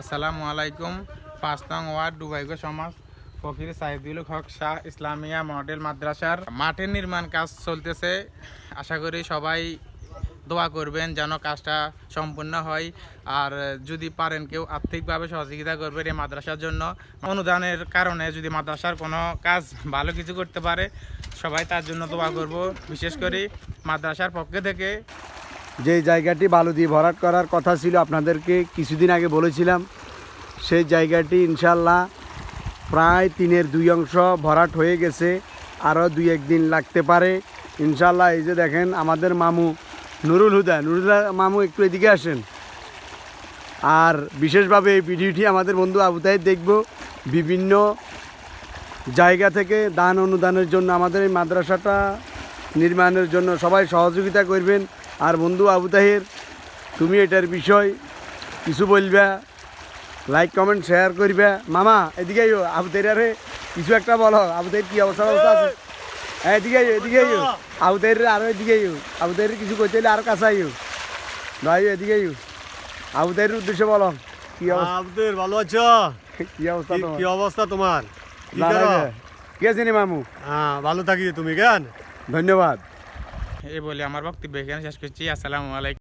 আসসালামু আলাইকুম। পাঁচ নং ওয়ার্ড ডুবাইগো সমাজ। ফকির সাইদুল হক শাহ ইসলামিয়া মডেল মাদ্রাসার মাঠের নির্মাণ কাজ চলতেছে। আশা করি সবাই দোয়া করবেন যেন কাজটা সম্পূর্ণ হয়। আর যদি পারেন কেউ আর্থিকভাবে সহযোগিতা করবেন এই মাদ্রাসার জন্য। অনুদানের কারণে যদি মাদ্রাসার কোনো কাজ ভালো কিছু করতে পারে, সবাই তার জন্য দোয়া করব। বিশেষ করে মাদ্রাসার পক্ষে থেকে যে জায়গাটি বালু দিয়ে ভরাট করার কথা ছিল, আপনাদেরকে কিছুদিন আগে বলেছিলাম, সেই জায়গাটি ইনশাল্লাহ প্রায় তিনের দুই অংশ ভরাট হয়ে গেছে, আরও দুই একদিন লাগতে পারে। ইনশাল্লাহ এই যে দেখেন আমাদের মামু নুরুল হুদা, নুরুল মামু একটু এদিকে আসেন। আর বিশেষভাবে এই ভিডিওটি আমাদের বন্ধু আবু তাহের দেখব, বিভিন্ন জায়গা থেকে দান অনুদানের জন্য আমাদের এই মাদ্রাসাটা নির্মাণের জন্য সবাই সহযোগিতা করবেন। আর বন্ধু আবু তাহের তুমি এটার বিষয় কিছু বলবা লাইক কমেন্ট শেয়ার করবে। মামা এদিকে আইও আবু তাহের আরে কিছু একটা বলো। আবু তাহের কি অবস্থা অবস্থা আছে? হ্যাঁ এদিকে আইও এদিকে আইও। আবু তাহের আরও এদিকে আইও। আবু তাহের কিছু করতে হলে আরও কাছে আইও। ভাই এদিকে আইও। আবু তাহের উদ্দেশ্যে বলো কি অবস্থা? আব্দুল ভালো আছো? কি অবস্থা কি- অবস্থা তোমার? কি করো? আছে। মামু? হ্যাঁ ভালো থাকি তুমি কেন? ধন্যবাদ। এই বলে আমার বক্তব্য এখানে শেষ করছি। আসসালামু আলাইকুম।